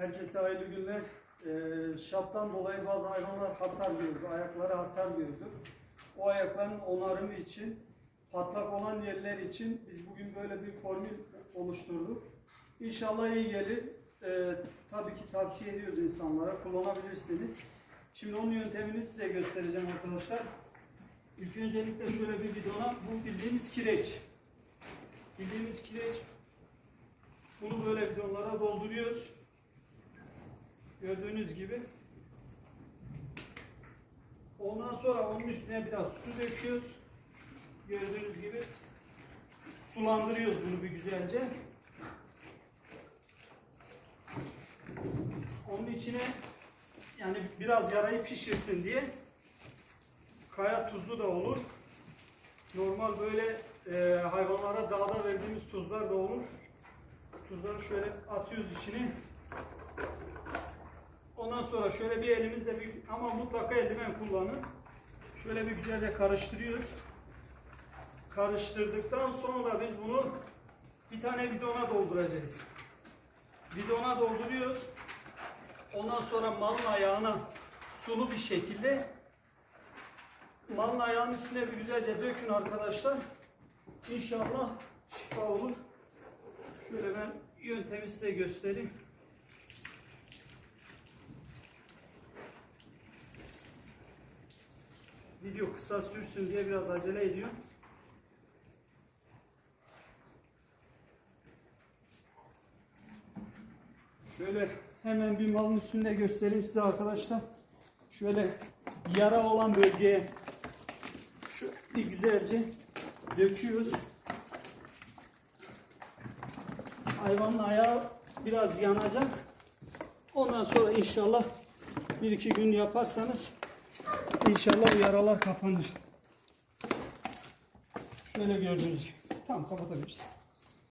Herkese hayırlı günler. Ee, şaptan dolayı bazı hayvanlar hasar gördü, ayakları hasar gördü. O ayakların onarımı için, patlak olan yerler için biz bugün böyle bir formül oluşturduk. İnşallah iyi gelir. Ee, tabii ki tavsiye ediyoruz insanlara, kullanabilirsiniz. Şimdi onun yöntemini size göstereceğim arkadaşlar. İlk öncelikle şöyle bir bidona, bu bildiğimiz kireç. Bildiğimiz kireç. Bunu böyle bidonlara dolduruyoruz. Gördüğünüz gibi. Ondan sonra onun üstüne biraz su döküyoruz. Gördüğünüz gibi sulandırıyoruz bunu bir güzelce. Onun içine yani biraz yarayı pişirsin diye kaya tuzu da olur. Normal böyle e, hayvanlara dağda verdiğimiz tuzlar da olur. Tuzları şöyle atıyoruz içine. Ondan sonra şöyle bir elimizle bir ama mutlaka eldiven kullanın. Şöyle bir güzelce karıştırıyoruz. Karıştırdıktan sonra biz bunu bir tane bidona dolduracağız. Bidona dolduruyoruz. Ondan sonra malın ayağına sulu bir şekilde malın ayağının üstüne bir güzelce dökün arkadaşlar. İnşallah şifa olur. Şöyle ben yöntemi size göstereyim. Video kısa sürsün diye biraz acele ediyorum. Şöyle hemen bir malın üstünde göstereyim size arkadaşlar. Şöyle yara olan bölgeye şu bir güzelce döküyoruz. Hayvanın ayağı biraz yanacak. Ondan sonra inşallah bir iki gün yaparsanız inşallah bu yaralar kapanır. Şöyle gördüğünüz gibi. Tamam kapatabiliriz.